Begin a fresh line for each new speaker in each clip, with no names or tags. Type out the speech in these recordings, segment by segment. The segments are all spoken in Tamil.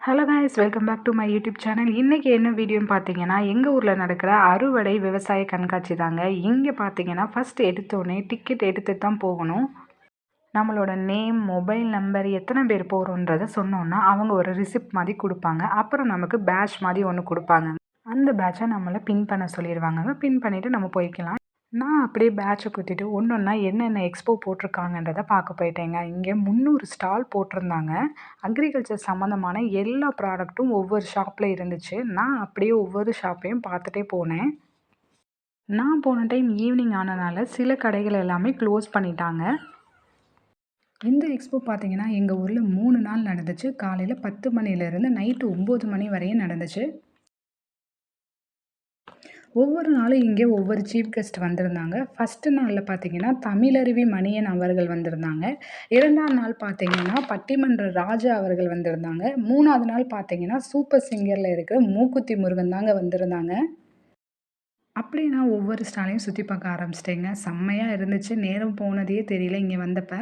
Hello guys welcome back to my YouTube channel இன்றைக்கி என்ன வீடியோன்னு பார்த்தீங்கன்னா எங்கள் ஊரில் நடக்கிற அறுவடை விவசாய கண்காட்சி தாங்க. இங்கே பார்த்தீங்கன்னா ஃபஸ்ட்டு எடுத்தோடனே டிக்கெட் எடுத்து தான் போகணும். நம்மளோட நேம் மொபைல் நம்பர் எத்தனை பேர் போகிறோன்றதை சொன்னோன்னா அவங்க ஒரு ரிசிப்ட் மாதிரி கொடுப்பாங்க. அப்புறம் நமக்கு பேட்ச் மாதிரி ஒன்று கொடுப்பாங்க. அந்த பேட்சை நம்மளை பின் பண்ண சொல்லிடுவாங்க. பின் பண்ணிவிட்டு நம்ம போய்க்கலாம். நான் அப்படியே பேட்சை குத்திட்டு ஒன்று ஒன்றா என்னென்ன எக்ஸ்போ போட்டிருக்காங்கன்றதை பார்க்க போயிட்டேங்க. இங்கே முந்நூறு ஸ்டால் போட்டிருந்தாங்க. அக்ரிகல்ச்சர் சம்மந்தமான எல்லா ப்ராடக்ட்டும் ஒவ்வொரு ஷாப்பில் இருந்துச்சு. நான் அப்படியே ஒவ்வொரு ஷாப்பையும் பார்த்துட்டே போனேன். நான் போன டைம் ஈவினிங் ஆனனால சில கடைகள் எல்லாமே க்ளோஸ் பண்ணிட்டாங்க. இந்த எக்ஸ்போ பார்த்தீங்கன்னா எங்கள் ஊரில் மூணு நாள் நடந்துச்சு. காலையில் பத்து மணிலேருந்து நைட்டு ஒம்பது மணி வரையும் நடந்துச்சு. ஒவ்வொரு நாளும் இங்கே ஒவ்வொரு சீஃப் கெஸ்ட் வந்திருந்தாங்க. ஃபஸ்ட்டு நாளில் பார்த்தீங்கன்னா தமிழருவி மணியன் அவர்கள் வந்திருந்தாங்க. இரண்டாம் நாள் பார்த்தீங்கன்னா பட்டிமன்ற ராஜா அவர்கள் வந்திருந்தாங்க. மூணாவது நாள் பார்த்தீங்கன்னா சூப்பர் சிங்கரில் இருக்கிற மூக்குத்தி முருகன் தாங்க வந்திருந்தாங்க. அப்படி நான் ஒவ்வொரு ஸ்டாலையும் சுற்றி பார்க்க ஆரம்பிச்சிட்டேங்க. செம்மையாக இருந்துச்சு. நேரம் போனதே தெரியல இங்கே வந்தப்போ.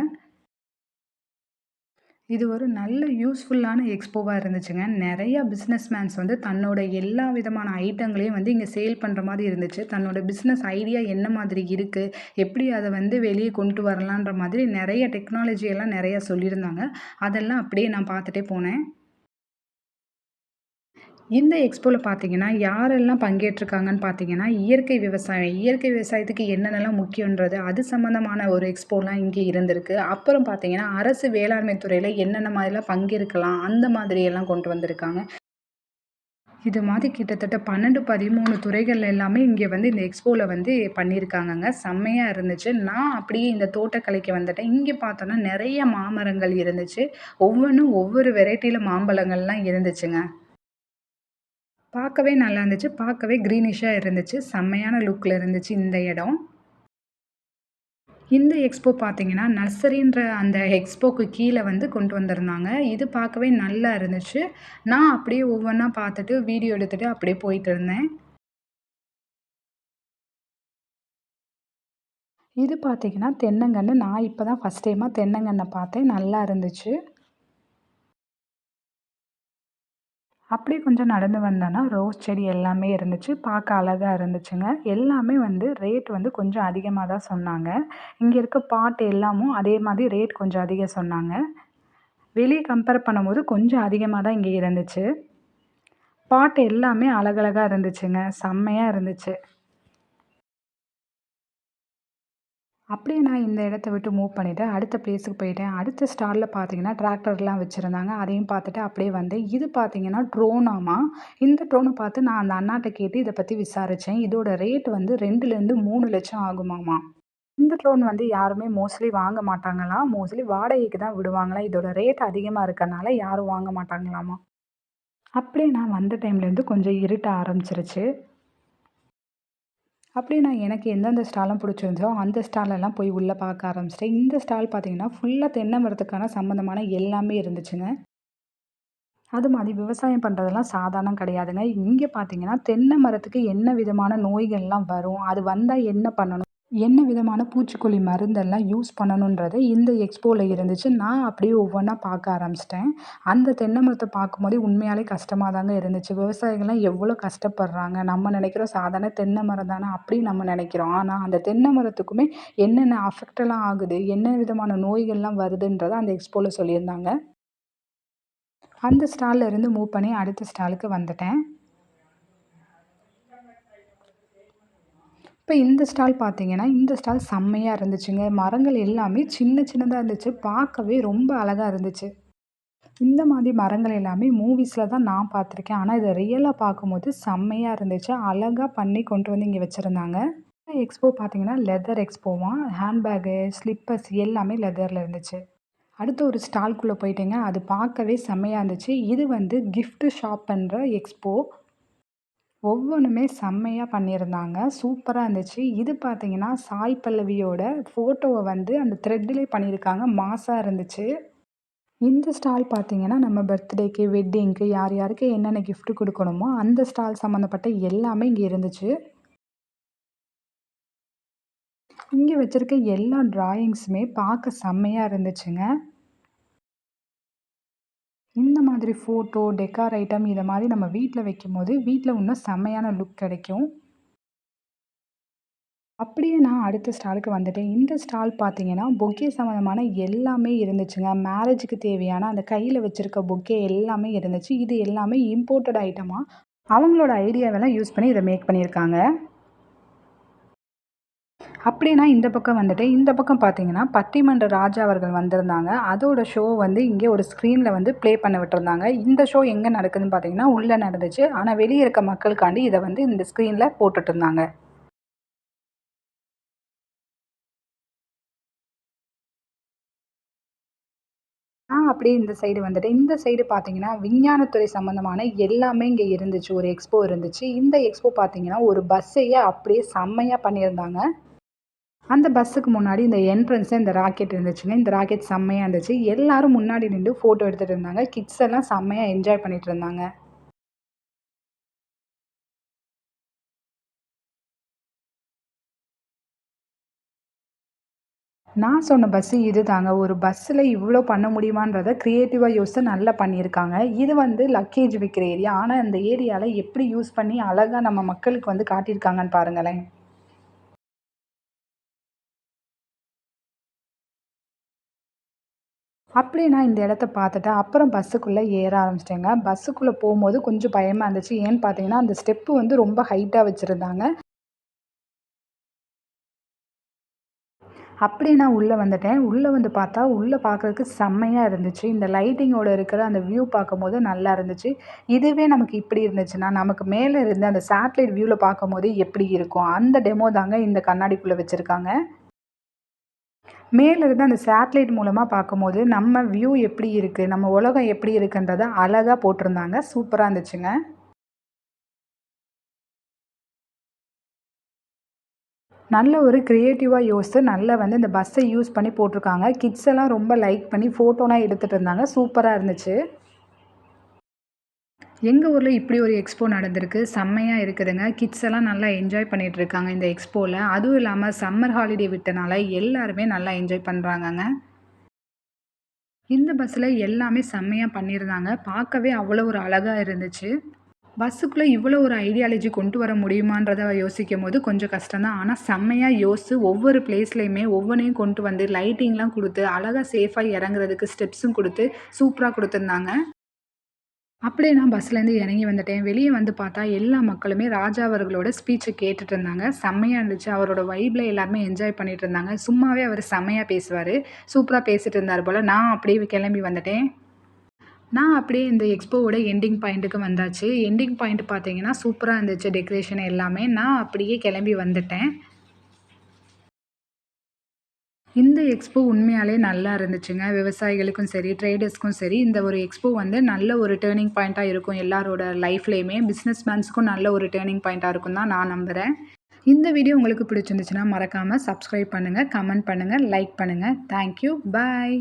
இது ஒரு நல்ல யூஸ்ஃபுல்லான எக்ஸ்போவாக இருந்துச்சுங்க. நிறையா பிஸ்னஸ் மேன்ஸ் வந்து தன்னோட எல்லா விதமான ஐட்டங்களையும் வந்து இங்கே சேல் பண்ணுற மாதிரி இருந்துச்சு. தன்னோட பிஸ்னஸ் ஐடியா என்ன மாதிரி இருக்குது எப்படி அதை வந்து வெளியே கொண்டு வரலான்ற மாதிரி நிறைய டெக்னாலஜி எல்லாம் நிறையா சொல்லியிருந்தாங்க. அதெல்லாம் அப்படியே நான் பார்த்துட்டே போனேன். இந்த எக்ஸ்போவில் பார்த்தீங்கன்னா யாரெல்லாம் பங்கேற்றிருக்காங்கன்னு பார்த்தீங்கன்னா இயற்கை விவசாயம் இயற்கை விவசாயத்துக்கு என்னென்னலாம் முக்கியன்றது அது சம்மந்தமான ஒரு எக்ஸ்போலாம் இங்கே இருந்திருக்கு. அப்புறம் பார்த்தீங்கன்னா அரசு வேளாண்மை துறையில் என்னென்ன மாதிரிலாம் பங்கேற்கலாம் அந்த மாதிரியெல்லாம் கொண்டு வந்திருக்காங்க. இது மாதிரி கிட்டத்தட்ட பன்னெண்டு பதிமூணு துறைகள் எல்லாமே இங்கே வந்து இந்த எக்ஸ்போவில் வந்து பண்ணியிருக்காங்கங்க. செம்மையாக இருந்துச்சு. நான் அப்படியே இந்த தோட்டக்கலைக்கு வந்துட்டேன். இங்கே பார்த்தோன்னா நிறைய மாமரங்கள் இருந்துச்சு. ஒவ்வொன்றும் ஒவ்வொரு வெரைட்டியில் மாம்பழங்கள்லாம் இருந்துச்சுங்க. பார்க்கவே நல்லா இருந்துச்சு பார்க்கவே க்ரீனிஷாக இருந்துச்சு. செம்மையான லுக்கில் இருந்துச்சு இந்த இடம். இந்த எக்ஸ்போ பார்த்தீங்கன்னா நர்சரின்ற அந்த எக்ஸ்போக்கு கீழே வந்து கொண்டு வந்திருந்தாங்க. இது பார்க்கவே நல்லா இருந்துச்சு. நான் அப்படியே ஒவ்வொன்றா பார்த்துட்டு வீடியோ எடுத்துகிட்டு அப்படியே போயிட்டு இருந்தேன். இது பார்த்தீங்கன்னா தென்னங்கன்று நான் இப்போ தான் ஃபஸ்ட் டைமாக தென்னங்கன்றை பார்த்தேன். நல்லா இருந்துச்சு. அப்படியே கொஞ்சம் நடந்து வந்தோன்னா ரோஸ் செடி எல்லாமே இருந்துச்சு. பார்க்க அழகாக இருந்துச்சுங்க. எல்லாமே வந்து ரேட் வந்து கொஞ்சம் அதிகமாக தான் சொன்னாங்க. இங்கே இருக்க பாட் எல்லாமும் அதே மாதிரி ரேட் கொஞ்சம் அதிகம் சொன்னாங்க. வெளியே கம்பேர் பண்ணும்போது கொஞ்சம் அதிகமாக தான் இங்கே இருந்துச்சு. பாட்டு எல்லாமே அழகழகாக இருந்துச்சுங்க. செம்மையாக இருந்துச்சு. அப்படியே நான் இந்த இடத்த விட்டு மூவ் பண்ணிவிட்டு அடுத்த பிளேஸுக்கு போயிட்டேன். அடுத்த ஸ்டாலில் பார்த்தீங்கன்னா டிராக்டர்லாம் வச்சுருந்தாங்க. அதையும் பார்த்துட்டு அப்படியே வந்தேன். இது பார்த்தீங்கன்னா ட்ரோனாமா இந்த ட்ரோனை பார்த்து நான் அந்த அண்ணாட்ட கேட்டு இதை பற்றி விசாரித்தேன் இதோட ரேட் வந்து ரெண்டுலேருந்து மூணு லட்சம் ஆகுமாமா. இந்த ட்ரோன் வந்து யாருமே மோஸ்ட்லி வாங்க மாட்டாங்களாம் மோஸ்ட்லி வாடகைக்கு தான் விடுவாங்களாம் இதோட ரேட் அதிகமாக இருக்கறனால யாரும் வாங்க மாட்டாங்களாமா? அப்படியே நான் வந்த டைம்லேருந்து கொஞ்சம் இருட்ட ஆரம்பிச்சிருச்சு. அப்படியே நான் எனக்கு எந்தெந்த ஸ்டால்லாம் பிடிச்சிருந்தோ அந்த ஸ்டாலெல்லாம் போய் உள்ளே பார்க்க ஆரம்பிச்சிட்டேன். இந்த ஸ்டால் பார்த்தீங்கன்னா ஃபுல்லாக தென்னை மரத்துக்கான சம்மந்தமான எல்லாமே இருந்துச்சுங்க. அது மாதிரி விவசாயம் பண்ணுறதெல்லாம் சாதாரணம் கிடையாதுங்க. இங்கே பார்த்தீங்கன்னா தென்னை மரத்துக்கு என்ன விதமான நோய்கள்லாம் வரும்? அது வந்தால் என்ன பண்ணணும்? என்ன விதமான பூச்சிக்கொல்லி மருந்தெல்லாம் யூஸ் பண்ணணுன்றதை இந்த எக்ஸ்போவில் இருந்துச்சு. நான் அப்படியே ஒவ்வொன்றா பார்க்க ஆரம்பிச்சிட்டேன். அந்த தென்னை மரத்தை பார்க்கும்போதே உண்மையாலே கஷ்டமாக தாங்க இருந்துச்சு. விவசாயிகள்லாம் எவ்வளோ கஷ்டப்படுறாங்க. நம்ம நினைக்கிறோம் சாதாரண தென்னை மரம் தானே அப்படின்னு நம்ம நினைக்கிறோம். ஆனால் அந்த தென்னை மரத்துக்குமே என்னென்ன அஃபெக்டெல்லாம் ஆகுது? என்ன விதமான நோய்கள்லாம் வருதுன்றதை அந்த எக்ஸ்போவில் சொல்லியிருந்தாங்க. அந்த ஸ்டாலில் இருந்து மூவ் பண்ணி அடுத்த ஸ்டாலுக்கு வந்துட்டேன். இப்போ இந்த ஸ்டால் பார்த்தீங்கன்னா இந்த ஸ்டால் செம்மையாக இருந்துச்சுங்க. மரங்கள் எல்லாமே சின்ன சின்னதாக இருந்துச்சு. பார்க்கவே ரொம்ப அழகாக இருந்துச்சு. இந்த மாதிரி மரங்கள் எல்லாமே மூவிஸில் தான் நான் பார்த்துருக்கேன். ஆனால் இதை ரியலாக பார்க்கும்போது செம்மையாக இருந்துச்சு. அழகாக பண்ணி கொண்டு வந்து இங்கே வச்சுருந்தாங்க. எக்ஸ்போ பார்த்தீங்கன்னா லெதர் எக்ஸ்போவாக ஹேண்ட்பேகு ஸ்லிப்பர்ஸ் எல்லாமே லெதரில் இருந்துச்சு. அடுத்து ஒரு ஸ்டால்குள்ளே போயிட்டேங்க. அது பார்க்கவே செம்மையாக இருந்துச்சு. இது வந்து கிஃப்ட்டு ஷாப் பண்ணுற எக்ஸ்போ ஒவ்வொன்றுமே செம்மையாக பண்ணியிருந்தாங்க. சூப்பராக இருந்துச்சு. இது பார்த்தீங்கன்னா சாய் பல்லவியோட ஃபோட்டோவை வந்து அந்த த்ரெட்டிலே பண்ணியிருக்காங்க. மாசாக இருந்துச்சு. இந்த ஸ்டால் பார்த்தீங்கன்னா நம்ம பர்த்டேக்கு வெட்டிங்க்கு யார் யாருக்கு என்னென்ன கிஃப்ட் கொடுக்கணுமோ அந்த ஸ்டால் சம்மந்தப்பட்ட எல்லாமே இங்கே இருந்துச்சு. இங்கே வச்சுருக்க எல்லா ட்ராயிங்ஸுமே பார்க்க செம்மையாக இருந்துச்சுங்க. இந்த மாதிரி ஃபோட்டோ டெக்கார் ஐட்டம் இதை மாதிரி நம்ம வீட்டில் வைக்கும்போது வீட்டில் இன்னும் செம்மையான லுக் கிடைக்கும். அப்படியே நான் அடுத்த ஸ்டாலுக்கு வந்துட்டேன். இந்த ஸ்டால் பார்த்தீங்கன்னா பொக்கே சம்மந்தமான எல்லாமே இருந்துச்சுங்க. மேரேஜுக்கு தேவையான அந்த கையில் வச்சுருக்க பொக்கே எல்லாமே இருந்துச்சு. இது எல்லாமே இம்போர்ட்டட் ஐட்டமாக அவங்களோட ஐடியாவெல்லாம் யூஸ் பண்ணி இதை மேக் பண்ணியிருக்காங்க. அப்படின்னா இந்த பக்கம் வந்துட்டு இந்த பக்கம் பார்த்தீங்கன்னா பட்டிமன்ற ராஜா அவர்கள் வந்திருந்தாங்க. அதோட ஷோ வந்து இங்கே ஒரு ஸ்க்ரீனில் வந்து ப்ளே பண்ண விட்டுருந்தாங்க. இந்த ஷோ எங்கே நடக்குதுன்னு பார்த்தீங்கன்னா உள்ளே நடந்துச்சு. ஆனால் வெளியே இருக்க மக்களுக்காண்டி இதை வந்து இந்த ஸ்க்ரீனில் போட்டுட்டு இருந்தாங்க. அப்படியே இந்த சைடு வந்துட்டு இந்த சைடு பார்த்தீங்கன்னா விஞ்ஞானத்துறை சம்மந்தமான எல்லாமே இங்கே இருந்துச்சு. ஒரு எக்ஸ்போ இருந்துச்சு. இந்த எக்ஸ்போ பார்த்தீங்கன்னா ஒரு பஸ்ஸையே அப்படியே செம்மையாக பண்ணியிருந்தாங்க. அந்த பஸ்ஸுக்கு முன்னாடி இந்த என்ட்ரன்ஸில் இந்த ராக்கெட் இருந்துச்சுங்க. இந்த ராக்கெட் செம்மையாக இருந்துச்சு. எல்லாரும் முன்னாடி நின்று ஃபோட்டோ எடுத்துகிட்டு இருந்தாங்க. கிட்ஸ் எல்லாம் செம்மையாக என்ஜாய் பண்ணிட்டு இருந்தாங்க. நான் சொன்ன பஸ்ஸு இது தாங்க ஒரு பஸ்ஸில் இவ்வளோ பண்ண முடியுமான்றதை க்ரியேட்டிவாக யோசித்து நல்லா பண்ணியிருக்காங்க. இது வந்து லக்கேஜ் விற்கிற ஏரியா ஆனால் அந்த ஏரியாவில் எப்படி யூஸ் பண்ணி அழகாக நம்ம மக்களுக்கு வந்து காட்டியிருக்காங்கன்னு பாருங்களேன். அப்படியே நான் இந்த இடத்த பார்த்துட்டேன். அப்புறம் பஸ்ஸுக்குள்ளே ஏற ஆரம்பிச்சிட்டேங்க. பஸ்ஸுக்குள்ளே போகும்போது கொஞ்சம் பயமாக இருந்துச்சு. ஏன்னு பார்த்தீங்கன்னா அந்த ஸ்டெப்பு வந்து ரொம்ப ஹைட்டாக வச்சுருந்தாங்க. அப்படியே நான் உள்ளே வந்துட்டேன். உள்ளே வந்து பார்த்தா உள்ளே பார்க்குறதுக்கு செம்மையாக இருந்துச்சு. இந்த லைட்டிங்கோட இருக்கிற அந்த வியூ பார்க்கும்போது நல்லா இருந்துச்சு. இதுவே நமக்கு இப்படி இருந்துச்சுன்னா நமக்கு மேலே இருந்து அந்த சேட்டலைட் வியூவில் பார்க்கும்போது எப்படி இருக்கும்? அந்த டெமோ தாங்க இந்த கண்ணாடிக்குள்ளே வச்சுருக்காங்க. மேலேருந்து அந்த சேட்டலைட் மூலமாக பார்க்கும்போது நம்ம வியூ எப்படி இருக்குது நம்ம உலகம் எப்படி இருக்குன்றதை அழகாக போட்டிருந்தாங்க. சூப்பராக இருந்துச்சுங்க. நல்ல ஒரு க்ரியேட்டிவாக யோசித்து நல்லா வந்து இந்த பஸ்ஸை யூஸ் பண்ணி போட்டிருக்காங்க. கிட்ஸ் எல்லாம் ரொம்ப லைக் பண்ணி ஃபோட்டோலாம் எடுத்துகிட்டு இருந்தாங்க. சூப்பராக இருந்துச்சு. எங்கள் ஊரில் இப்படி ஒரு எக்ஸ்போ நடந்திருக்கு? செம்மையாக இருக்குதுங்க. கிட்ஸ் எல்லாம் நல்லா என்ஜாய் பண்ணிகிட்ருக்காங்க இந்த எக்ஸ்போவில் அதுவும் இல்லாமல் சம்மர் ஹாலிடே விட்டனால எல்லாருமே நல்லா என்ஜாய் பண்ணுறாங்கங்க இந்த பஸ்ஸில் எல்லாமே செம்மையாக பண்ணியிருந்தாங்க பார்க்கவே அவ்வளோ ஒரு அழகாக இருந்துச்சு. பஸ்ஸுக்குள்ளே இவ்வளோ ஒரு ஐடியாலஜி கொண்டு வர முடியுமான்றதை யோசிக்கும் போது கொஞ்சம் கஷ்டம் தான். ஆனால் செம்மையாக யோசித்து ஒவ்வொரு பிளேஸ்லையுமே ஒவ்வொன்றையும் கொண்டு வந்து லைட்டிங்லாம் கொடுத்து அழகாக சேஃபாக இறங்குறதுக்கு ஸ்டெப்ஸும் கொடுத்து சூப்பராக கொடுத்துருந்தாங்க. அப்படியே நான் பஸ்லேருந்து இறங்கி வந்துட்டேன். வெளியே வந்து பார்த்தா எல்லா மக்களுமே ராஜா அவர்களோட ஸ்பீச்சை கேட்டுட்டு இருந்தாங்க. செம்மையாக இருந்துச்சு. அவரோட வைப்பில் எல்லாருமே என்ஜாய் பண்ணிட்டு இருந்தாங்க. சும்மாவே அவர் செம்மையாக பேசுவார். சூப்பராக பேசிட்டு இருந்தார் போல். நான் அப்படியே கிளம்பி வந்துட்டேன். நான் அப்படியே இந்த எக்ஸ்போவோட எண்டிங் பாயிண்ட்டுக்கு வந்தாச்சு. எண்டிங் பாயிண்ட் பார்த்தீங்கன்னா சூப்பராக இருந்துச்சு. டெக்கரேஷன் எல்லாமே. நான் அப்படியே கிளம்பி வந்துட்டேன். இந்த எக்ஸ்போ உண்மையாலே நல்லா இருந்துச்சுங்க. விவசாயிகளுக்கும் சரி ட்ரேடர்ஸ்க்கும் சரி இந்த ஒரு எக்ஸ்போ வந்து நல்ல ஒரு டேர்னிங் பாயிண்ட்டாக இருக்கும். எல்லாரோட லைஃப்லேயுமே பிஸ்னஸ் மேன்ஸுக்கும் நல்ல ஒரு டேர்னிங் பாயிண்ட்டாக இருக்கும் தான் நான் நம்புகிறேன் இந்த வீடியோ உங்களுக்கு பிடிச்சிருந்துச்சுன்னா மறக்காமல் சப்ஸ்கிரைப் பண்ணுங்கள் கமெண்ட் பண்ணுங்கள் லைக் பண்ணுங்கள் தேங்க்யூ பாய்